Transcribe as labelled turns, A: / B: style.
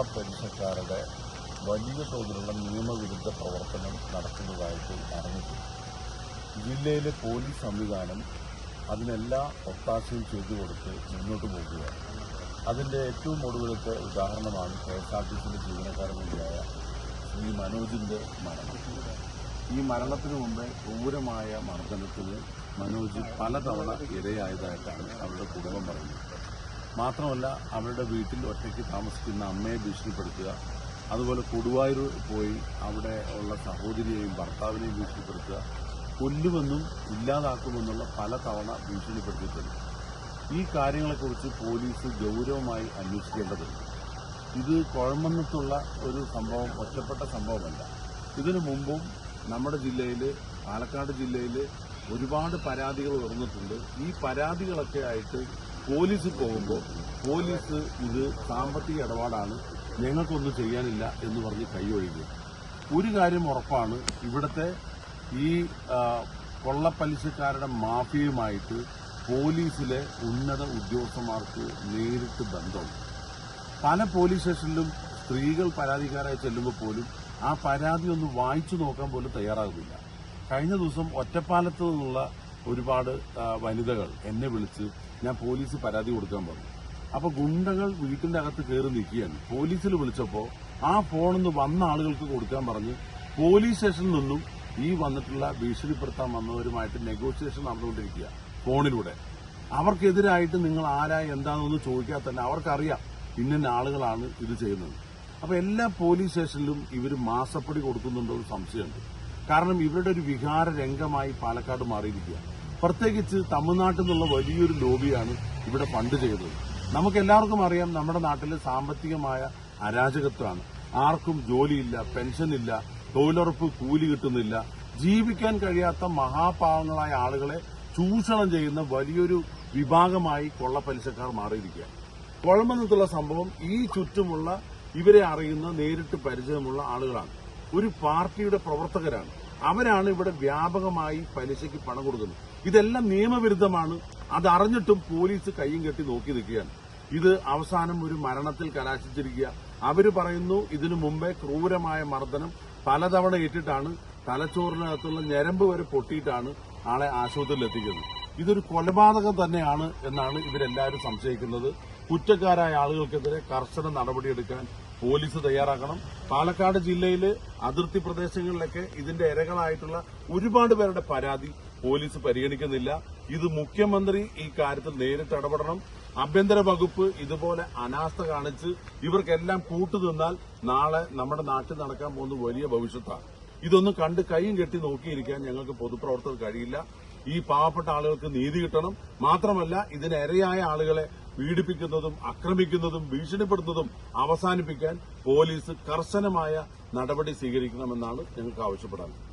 A: കൊള്ളപ്പലിശക്കാരുടെ വലിയ തോതിലുള്ള നിയമവിരുദ്ധ പ്രവർത്തനം നടക്കുന്നതായിട്ട് അറിഞ്ഞിട്ടുണ്ട്. ജില്ലയിലെ പോലീസ് സംവിധാനം അതിനെല്ലാം ഒത്താശയും ചെയ്തു കൊടുത്ത് മുന്നോട്ട് പോകുകയാണ്. അതിന്റെ ഏറ്റവും ഒടുവിലത്തെ ഉദാഹരണമാണ് കെ എസ് ആർ ടി സിയിലെ ജീവനക്കാരൻ കൂടിയായ ശ്രീ മനോജിന്റെ മരണം. ഈ മരണത്തിന് മുമ്പേ ക്രൂരമായ മർദ്ദനത്തിന് മനോജ് പലതവണ ഇരയായതായിട്ടാണ് അവരുടെ കുടുംബം പറയുന്നത്. മാത്രമല്ല അവരുടെ വീട്ടിൽ ഒറ്റയ്ക്ക് താമസിക്കുന്ന അമ്മയെ ഭീഷണിപ്പെടുത്തുക അതുപോലെ കൊടുവായൂർ പോയി അവിടെ ഉള്ള സഹോദരിയെയും ഭർത്താവിനെയും ഭീഷണിപ്പെടുത്തുക കൊല്ലുമെന്നും ഇല്ലാതാക്കുമെന്നുള്ള പല തവണ ഭീഷണിപ്പെടുത്തിയിട്ടുണ്ട്. ഈ കാര്യങ്ങളെക്കുറിച്ച് പോലീസ് ഗൗരവമായി അന്വേഷിക്കേണ്ടതുണ്ട്. ഇത് കുഴമന്നത്തുള്ള ഒരു സംഭവം ഒറ്റപ്പെട്ട സംഭവമല്ല. ഇതിനു മുമ്പും നമ്മുടെ ജില്ലയിൽ പാലക്കാട് ജില്ലയിൽ ഒരുപാട് പരാതികൾ ഉയർന്നിട്ടുണ്ട്. ഈ പരാതികളൊക്കെ ആയിട്ട് പോലീസ് പോകുമ്പോൾ പോലീസ് ഇത് സാമ്പത്തിക ഇടപാടാണ് ഞങ്ങൾക്കൊന്നും ചെയ്യാനില്ല എന്ന് പറഞ്ഞ് കൈയൊഴിഞ്ഞു ഒരു കാര്യം ഉറപ്പാണ് ഇവിടുത്തെ ഈ കൊള്ളപ്പലിശക്കാരുടെ മാഫിയയുമായിട്ട് പോലീസിലെ ഉന്നത ഉദ്യോഗസ്ഥന്മാർക്ക് നേരിട്ട് ബന്ധമുണ്ട്. പല പോലീസ് സ്റ്റേഷനിലും സ്ത്രീകൾ പരാതിക്കാരായി ചെല്ലുമ്പോൾ പോലും ആ പരാതി ഒന്ന് വായിച്ചു നോക്കാൻ പോലും തയ്യാറാകുന്നില്ല. കഴിഞ്ഞ ദിവസം ഒറ്റപ്പാലത്ത് നിന്നുള്ള ഒരുപാട് വനിതകൾ എന്നെ വിളിച്ച് ഞാൻ പോലീസ് പരാതി കൊടുക്കാൻ പറഞ്ഞു. അപ്പൊ ഗുണ്ടകൾ വീട്ടിന്റെ അകത്ത് കയറി നിൽക്കുകയാണ്. പോലീസിൽ വിളിച്ചപ്പോൾ ആ ഫോണിന്ന് വന്ന ആളുകൾക്ക് കൊടുക്കാൻ പറഞ്ഞ് പോലീസ് സ്റ്റേഷനിൽ നിന്നും ഈ വന്നിട്ടുള്ള ഭീഷണിപ്പെടുത്താൻ വന്നവരുമായിട്ട് നെഗോഷിയേഷൻ നടന്നുകൊണ്ടിരിക്കുക ഫോണിലൂടെ. അവർക്കെതിരായിട്ട് നിങ്ങൾ ആരാ എന്താണെന്ന് ചോദിക്കാതെ തന്നെ അവർക്കറിയാം ഇന്ന ആളുകളാണ് ഇത് ചെയ്യുന്നത്. അപ്പൊ എല്ലാ പോലീസ് സ്റ്റേഷനിലും ഇവർ മാസപ്പടി കൊടുക്കുന്നുണ്ടോ ഒരു സംശയമുണ്ട്. കാരണം ഇവരുടെ ഒരു വികാര രംഗമായി പാലക്കാട് മാറിയിരിക്കുകയാണ്. പ്രത്യേകിച്ച് തമിഴ്നാട്ടിൽ നിന്നുള്ള വലിയൊരു ലോബിയാണ് ഇവിടെ ഫണ്ട് ചെയ്തത്. നമുക്ക് എല്ലാവർക്കും അറിയാം നമ്മുടെ നാട്ടിൽ സാമ്പത്തികമായ അരാജകത്വമാണ്. ആർക്കും ജോലിയില്ല പെൻഷനില്ല തൊഴിലുറപ്പ് കൂലി കിട്ടുന്നില്ല. ജീവിക്കാൻ കഴിയാത്ത മഹാപാവങ്ങളായ ആളുകളെ ചൂഷണം ചെയ്യുന്ന വലിയൊരു വിഭാഗമായി കൊള്ളപ്പലിശക്കാർ മാറിയിരിക്കുകയാണ്. കുഴമ്പനത്തുള്ള സംഭവം ഈ ചുറ്റുമുള്ള ഇവരെ അറിയുന്ന നേരിട്ട് പരിചയമുള്ള ആളുകളാണ്. ഒരു പാർട്ടിയുടെ പ്രവർത്തകരാണ്. അവരാണ് ഇവിടെ വ്യാപകമായി പലിശയ്ക്ക് പണം കൊടുക്കുന്നത്. ഇതെല്ലാം നിയമവിരുദ്ധമാണ്. അത് അറിഞ്ഞിട്ടും പോലീസ് കൈയും കെട്ടി നോക്കി നിൽക്കുകയാണ്. ഇത് അവസാനം ഒരു മരണത്തിൽ കലാശിച്ചിരിക്കുക. അവർ പറയുന്നു ഇതിനു മുമ്പേ ക്രൂരമായ മർദ്ദനം പലതവണ ഏറ്റിട്ടാണ് തലച്ചോറിനകത്തുള്ള ഞരമ്പ് വരെ പൊട്ടിയിട്ടാണ് ആളെ ആശുപത്രിയിൽ എത്തിക്കുന്നത്. ഇതൊരു കൊലപാതകം തന്നെയാണ് എന്നാണ് ഇവരെല്ലാവരും സംശയിക്കുന്നത്. കുറ്റക്കാരായ ആളുകൾക്കെതിരെ കർശന നടപടിയെടുക്കാൻ പോലീസ് തയ്യാറാക്കണം. പാലക്കാട് ജില്ലയിൽ അതിർത്തി പ്രദേശങ്ങളിലൊക്കെ ഇതിന്റെ ഇരകളായിട്ടുള്ള ഒരുപാട് പേരുടെ പരാതി പോലീസ് പരിഗണിക്കുന്നില്ല. ഇത് മുഖ്യമന്ത്രി ഈ കാര്യത്തിൽ നേരിട്ട് ഇടപെടണം. ആഭ്യന്തര വകുപ്പ് ഇതുപോലെ അനാസ്ഥ കാണിച്ച് ഇവർക്കെല്ലാം കൂട്ടുനിന്നാൽ നാളെ നമ്മുടെ നാട്ടിൽ നടക്കാൻ പോകുന്ന വലിയ ഭവിഷ്യത്താണ്. ഇതൊന്നും കണ്ട് കൈയും കെട്ടി നോക്കിയിരിക്കാൻ ഞങ്ങൾക്ക് പൊതുപ്രവർത്തകർ കഴിയില്ല. ഈ പാവപ്പെട്ട ആളുകൾക്ക് നീതി കിട്ടണം. മാത്രമല്ല ഇതിന് ഇരയായ ആളുകളെ പീഡിപ്പിക്കുന്നതും ആക്രമിക്കുന്നതും ഭീഷണിപ്പെടുത്തുന്നതും അവസാനിപ്പിക്കാൻ പോലീസ് കർശനമായ നടപടി സ്വീകരിക്കണമെന്നാണ് ഞങ്ങൾക്ക് ആവശ്യപ്പെടാനുള്ളത്